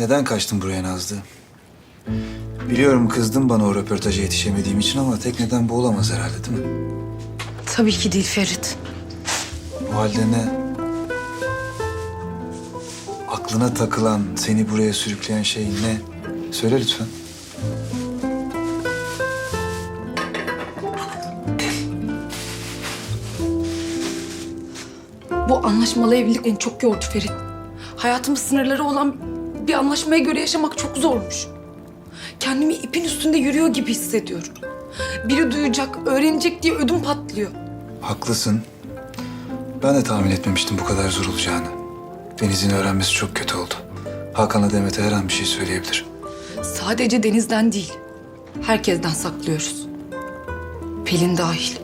Neden kaçtın buraya Nazlı? Biliyorum kızdın bana o röportaja yetişemediğim için ama tek neden bu olamaz herhalde değil mi? Tabii ki değil Ferit. O halde ne? Aklına takılan, seni buraya sürükleyen şey ne? Söyle lütfen. Bu anlaşmalı evlilik beni çok yordu Ferit. Hayatımın sınırları olan bir anlaşmaya göre yaşamak çok zormuş. Kendimi ipin üstünde yürüyor gibi hissediyorum. Biri duyacak, öğrenecek diye ödüm patlıyor. Haklısın. Ben de tahmin etmemiştim bu kadar zor olacağını. Deniz'in öğrenmesi çok kötü oldu. Hakan'la Demet'e her an bir şey söyleyebilir. Sadece Deniz'den değil, herkesten saklıyoruz. Pelin dahil.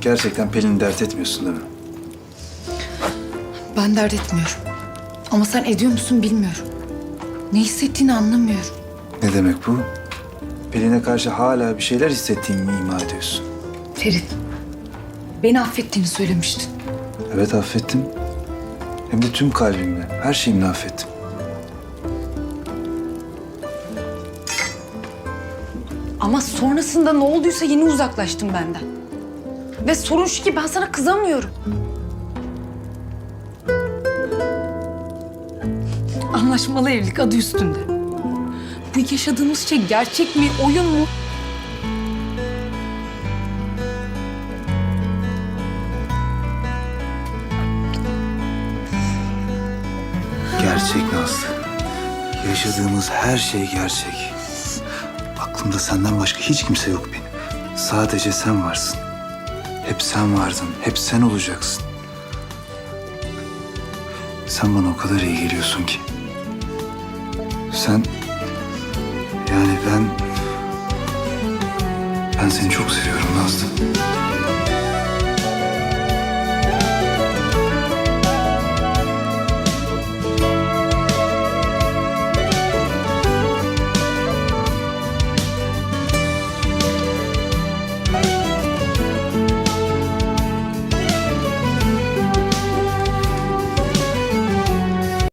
Gerçekten Pelin'i dert etmiyorsun değil mi? Ben dert etmiyorum. Ama sen ediyor musun bilmiyorum. Ne hissettiğini anlamıyorum. Ne demek bu? Pelin'e karşı hala bir şeyler hissettiğini mi ima ediyorsun? Ferit, beni affettiğini söylemiştin. Evet affettim. Hem de tüm kalbimle, her şeyimle affettim. Ama sonrasında ne olduysa yeni uzaklaştın benden. Ve sorun şu ki ben sana kızamıyorum. Anlaşmalı evlilik adı üstünde. Bu yaşadığımız şey gerçek mi, oyun mu? Gerçek Nazlı. Yaşadığımız her şey gerçek. Aklımda senden başka hiç kimse yok benim. Sadece sen varsın. Hep sen vardın, hep sen olacaksın. Sen bana o kadar iyi geliyorsun ki. Sen... Yani ben... Ben seni çok seviyorum Nazlı.